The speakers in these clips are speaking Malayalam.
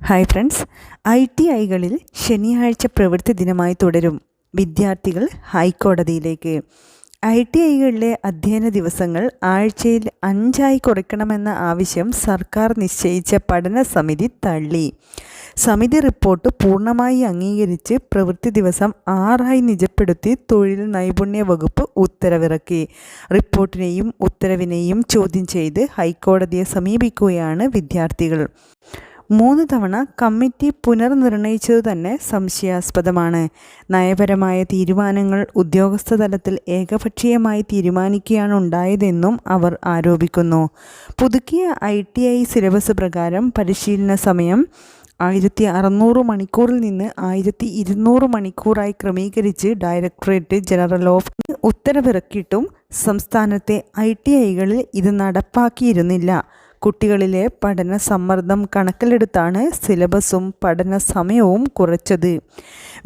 ഹായ് ഫ്രണ്ട്സ് ഐ ടി ഐകളിൽ ശനിയാഴ്ച പ്രവൃത്തി ദിനമായി തുടരും. വിദ്യാർത്ഥികൾ ഹൈക്കോടതിയിലേക്ക്. ഐ ടി ഐകളിലെ അധ്യയന ദിവസങ്ങൾ ആഴ്ചയിൽ അഞ്ചായി കുറയ്ക്കണമെന്ന ആവശ്യം സർക്കാർ നിശ്ചയിച്ച പഠന സമിതി തള്ളി. സമിതി റിപ്പോർട്ട് പൂർണമായി അംഗീകരിച്ച് പ്രവൃത്തി ദിവസം ആറായി നിജപ്പെടുത്തി തൊഴിൽ നൈപുണ്യ വകുപ്പ് ഉത്തരവിറക്കി. റിപ്പോർട്ടിനെയും ഉത്തരവിനെയും ചോദ്യം ചെയ്ത് ഹൈക്കോടതിയെ സമീപിക്കുകയാണ് വിദ്യാർത്ഥികൾ. മൂന്ന് തവണ കമ്മിറ്റി പുനർനിർണയിച്ചതു തന്നെ സംശയാസ്പദമാണ്. നയപരമായ തീരുമാനങ്ങൾ ഉദ്യോഗസ്ഥ തലത്തിൽ ഏകപക്ഷീയമായി തീരുമാനിക്കുകയാണ് ഉണ്ടായതെന്നും അവർ ആരോപിക്കുന്നു. പുതുക്കിയ ഐ ടി ഐ സിലബസ് പ്രകാരം പരിശീലന സമയം ആയിരത്തി അറുന്നൂറ് മണിക്കൂറിൽ നിന്ന് ആയിരത്തി ഇരുന്നൂറ് മണിക്കൂറായി ക്രമീകരിച്ച് ഡയറക്ടറേറ്റ് ജനറൽ ഓഫ് ഉത്തരവിറക്കിയിട്ടും സംസ്ഥാനത്തെ ഐ ടി ഐകളിൽ ഇത് നടപ്പാക്കിയിരുന്നില്ല. കുട്ടികളിലെ പഠന സമ്മർദ്ദം കണക്കിലെടുത്താണ് സിലബസും പഠന സമയവും കുറച്ചത്.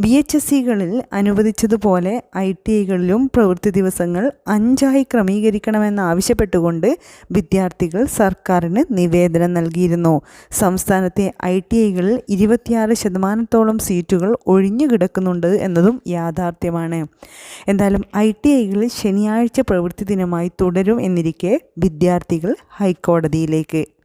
ബി എച്ച് എസ് സികളിൽ അനുവദിച്ചതുപോലെ ഐ ടി ഐകളിലും പ്രവൃത്തി ദിവസങ്ങൾ അഞ്ചായി ക്രമീകരിക്കണമെന്നാവശ്യപ്പെട്ടുകൊണ്ട് വിദ്യാർത്ഥികൾ സർക്കാരിന് നിവേദനം നൽകിയിരുന്നു. സംസ്ഥാനത്തെ ഐ ടി ഐകളിൽ ഇരുപത്തിയാറ് ശതമാനത്തോളം സീറ്റുകൾ ഒഴിഞ്ഞു കിടക്കുന്നുണ്ട് എന്നതും യാഥാർത്ഥ്യമാണ്. എന്തായാലും ഐ ടി ഐകളിൽ ശനിയാഴ്ച പ്രവൃത്തി ദിനമായി തുടരും എന്നിരിക്കെ വിദ്യാർത്ഥികൾ ഹൈക്കോടതിയിലേക്ക്